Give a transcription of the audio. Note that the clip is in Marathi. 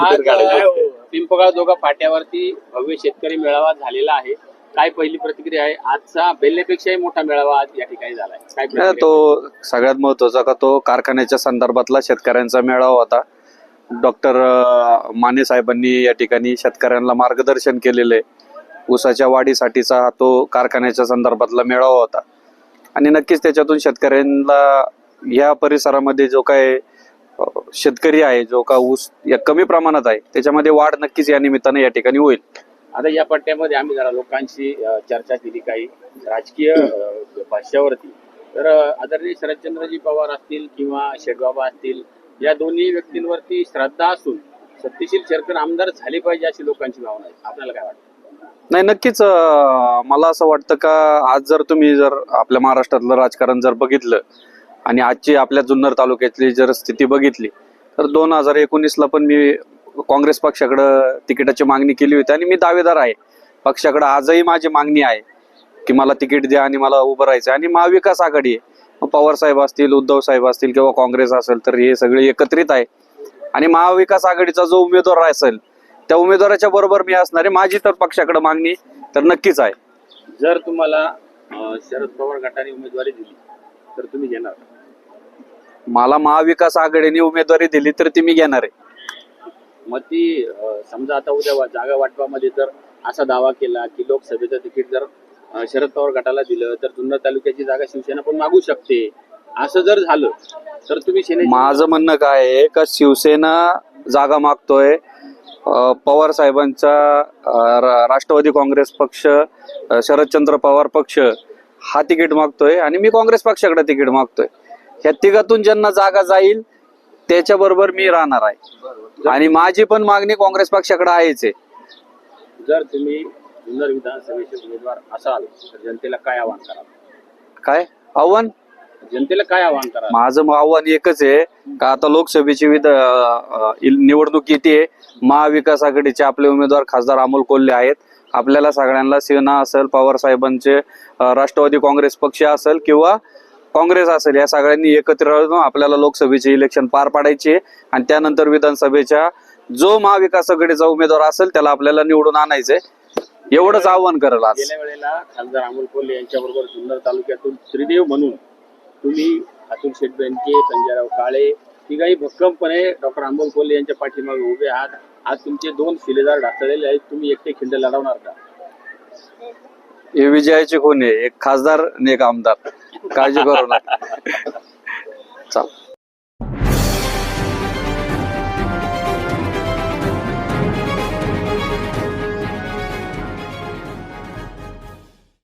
आज काढायचे. पिंपगाव दोघा फाट्यावरती भव्य शेतकरी मेळावा झालेला आहे. काय पहिली प्रतिक्रिया आहे? आजचा बेल्लेपेक्षाही मोठा मेळावा आज या ठिकाणी झालाय. काय नाही, प्रतिक्रिया? तो सगळ्यात महत्त्वाचा का तो कारखान्याच्या संदर्भातला शेतकऱ्यांचा मेळावा होता. डॉक्टर माने साहेबांनी या ठिकाणी शेतकऱ्यांना मार्गदर्शन केलेलं आहे. ऊसाच्या वाढीसाठीचा हा तो कारखान्याच्या संदर्भातला मेळावा होता. आणि नक्कीच त्याच्यातून शेतकऱ्यांना ह्या परिसरामध्ये जो काय शेतकरी आहे जो का ऊस या कमी प्रमाणात आहे त्याच्यामध्ये वाढ नक्कीच या निमित्ताने या ठिकाणी होईल. आता या पट्ट्यामध्ये आम्ही जरा लोकांशी अ, चर्चा केली काही राजकीय अ, भाष्यावरती. तर अ, आदरणीय शरदचंद्रजी पवार असतील किंवा शेडबाबा असतील या दोन्ही व्यक्तींवरती श्रद्धा असून सत्यशील शेरकर आमदार झाले पाहिजे अशी लोकांची भावना आहे. आपल्याला काय वाटतं? नाही नक्कीच अं, मला असं वाटतं का आज जर तुम्ही जर आपल्या महाराष्ट्रातलं राजकारण जर बघितलं आणि आजची आपल्या जुन्नर तालुक्यातली जर स्थिती बघितली तर दोन हजार एकोणीसला पण मी काँग्रेस पक्षाकडं तिकिटाची मागणी केली होती आणि मी दावेदार आहे. पक्षाकडं आजही माझी मागणी आहे की मला तिकीट द्या आणि मला उभं राहायचं आहे. आणि महाविकास आघाडी आहे. पवार साहेब असतील उद्धव साहेब असतील किंवा काँग्रेस असेल तर हे सगळे एकत्रित आहे. आणि महाविकास आघाडीचा जो उमेदवार असेल त्या उमेदवाराच्या बरोबर मी असणार आहे. माझी तर पक्षाकडे मागणी तर नक्कीच आहे. जर तुम्हाला शरद पवार गटाने उमेदवारी दिली तर तुम्ही घेणार. मला महाविकास आघाडीने उमेदवारी दिली तर ती मी घेणार आहे. मग ती अ, समजा आता उद्या वा- जागा वाटपामध्ये जर असा दावा केला की लोकसभेचं तिकीट जर अ, शरद पवार गटाला दिलं तर जुन्नर तालुक्याची जागा शिवसेना पण मागू शकते. असं जर झालं तर तुम्ही सेनेची माझं म्हणणं काय आहे का शिवसेना जागा मागतोय. अं, पवार साहेबांचा अं, रा- राष्ट्रवादी काँग्रेस पक्ष अं, शरदचंद्र पवार पक्ष हा तिकीट मागतोय आणि मी काँग्रेस पक्षाकडे तिकीट मागतोय. ह्या तिघातून ज्यांना जागा जाईल त्याच्या बरोबर मी राहणार आहे. आणि माझी पण मागणी काँग्रेस पक्षाकडे आहेच आहे. जर तुम्ही जुन्नर विधानसभेचे उमेदवार असाल तर जनतेला काय आव्हान कराल? काय? आव्हान? जनतेला काय आव्हान कराल? माझं आव्हान एकच आहे. का आता लोकसभेची विध निवडणूक येते. महाविकास आघाडीचे आपले उमेदवार खासदार अमोल कोल्हे आहेत. आपल्याला सगळ्यांना सेना असेल पवार साहेबांचे राष्ट्रवादी काँग्रेस पक्ष असेल किंवा काँग्रेस असेल या सगळ्यांनी एकत्र राहून आपल्याला लोकसभेचे इलेक्शन पार पाडायचे. आणि त्यानंतर विधानसभेच्या जो महाविकास आघाडीचा उमेदवार असेल त्याला आपल्याला निवडून आणायचंय. एवढंच आव्हान करेल आज. गेल्या वेळेला खासदार अमोल कोल्हे यांच्याबरोबर जुन्नर तालुक्यातून त्रिदेव म्हणून तुम्ही अतुल शेठ बेंके संजयराव काळे तिघाही भक्कमपणे डॉक्टर अमोल कोल्हे यांच्या पाठीमागे उभे आहात. आज तुमचे दोन शिलेदार ढासळलेले आहेत. तुम्ही एकटे खिंड लढवणार का? हे विजयाचे कोण आहे. एक खासदार आणि एक आमदार. काळजी करू नका. चाल.